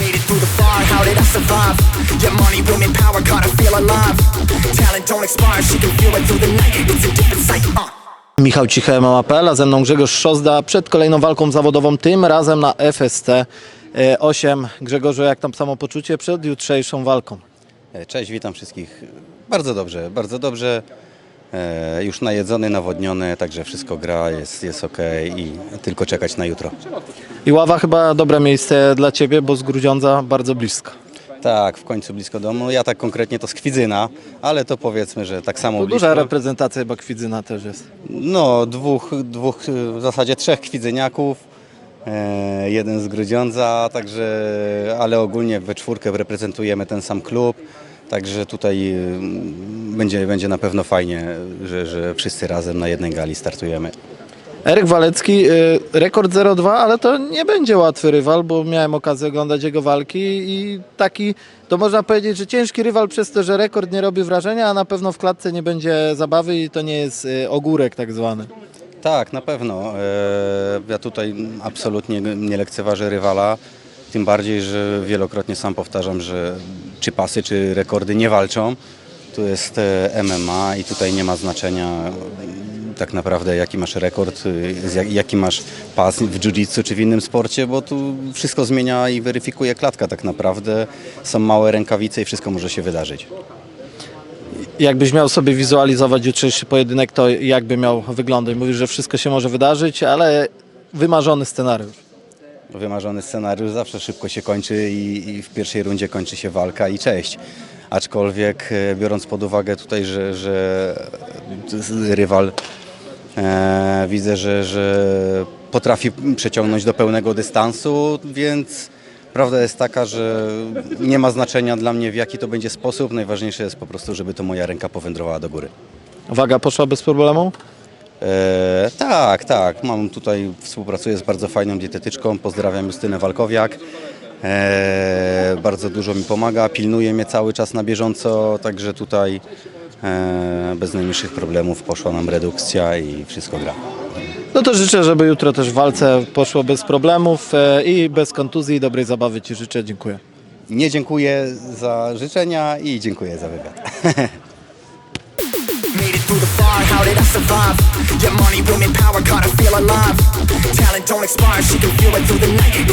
Made it through the fire, how did I survive? Yeah, money, women, power, gotta feel alive. Talent don't expire, she can feel it through the night. It's a different sight, uh. Michał Ciche, MMA.pl, a ze mną Grzegorz Szozda przed kolejną walką zawodową, tym razem na FST e, 8. Grzegorzu, jak tam samopoczucie przed jutrzejszą walką? E, Cześć, witam wszystkich. Bardzo dobrze, bardzo dobrze. E, już najedzony, nawodniony, także wszystko gra, jest, jest ok i tylko czekać na jutro. I ława chyba dobre miejsce dla Ciebie, bo z Grudziądza bardzo blisko. Tak, w końcu blisko domu. Ja tak konkretnie to z Kwidzyna, ale to powiedzmy, że tak samo Tu blisko. duża reprezentacja chyba Kwidzyna też jest. No, dwóch, dwóch, w zasadzie trzech Kwidzyniaków, e, jeden z Grudziądza, także, ale ogólnie we czwórkę reprezentujemy ten sam klub. Także tutaj mm, będzie, będzie na pewno fajnie, że, że wszyscy razem na jednej gali startujemy. Eryk Walecki, y, rekord 0-2, ale to nie będzie łatwy rywal, bo miałem okazję oglądać jego walki i taki, to można powiedzieć, że ciężki rywal przez to, że rekord nie robi wrażenia, a na pewno w klatce nie będzie zabawy i to nie jest y, ogórek tak zwany. Tak, na pewno. E, Ja tutaj absolutnie nie lekceważę rywala. Tym bardziej, że wielokrotnie sam powtarzam, że czy pasy, czy rekordy nie walczą. Tu jest e, MMA i tutaj nie ma znaczenia mm, tak naprawdę jaki masz rekord, jak- jaki masz pas w jiu-jitsu czy w innym sporcie, bo tu wszystko zmienia i weryfikuje klatka tak naprawdę. Są małe rękawice i wszystko może się wydarzyć. Jakbyś miał sobie wizualizować jutrzejszy pojedynek, to jakby miał wyglądać? Mówisz, że wszystko się może wydarzyć, ale wymarzony scenariusz. Wymarzony scenariusz zawsze szybko się kończy i, i w pierwszej rundzie kończy się walka i cześć. Aczkolwiek e, biorąc pod uwagę tutaj, że, że rywal e, widzę, że, że potrafi przeciągnąć do pełnego dystansu, więc prawda jest taka, że nie ma znaczenia dla mnie w jaki to będzie sposób. Najważniejsze jest po prostu, żeby to moja ręka powędrowała do góry. Waga poszła bez problemu? E, tak, tak. Mam tutaj, współpracuję z bardzo fajną dietetyczką. Pozdrawiam Justynę Walkowiak. E, bardzo dużo mi pomaga, pilnuje mnie cały czas na bieżąco, także tutaj e, bez najmniejszych problemów poszła nam redukcja i wszystko gra. No to życzę, żeby jutro też w walce poszło bez problemów e, i bez kontuzji i dobrej zabawy Ci życzę. Dziękuję. Nie dziękuję za życzenia i dziękuję za wywiad. Through the fire, how did I survive? Yeah, money, women, power, gotta feel alive. Talent don't expire, she can feel it through the night.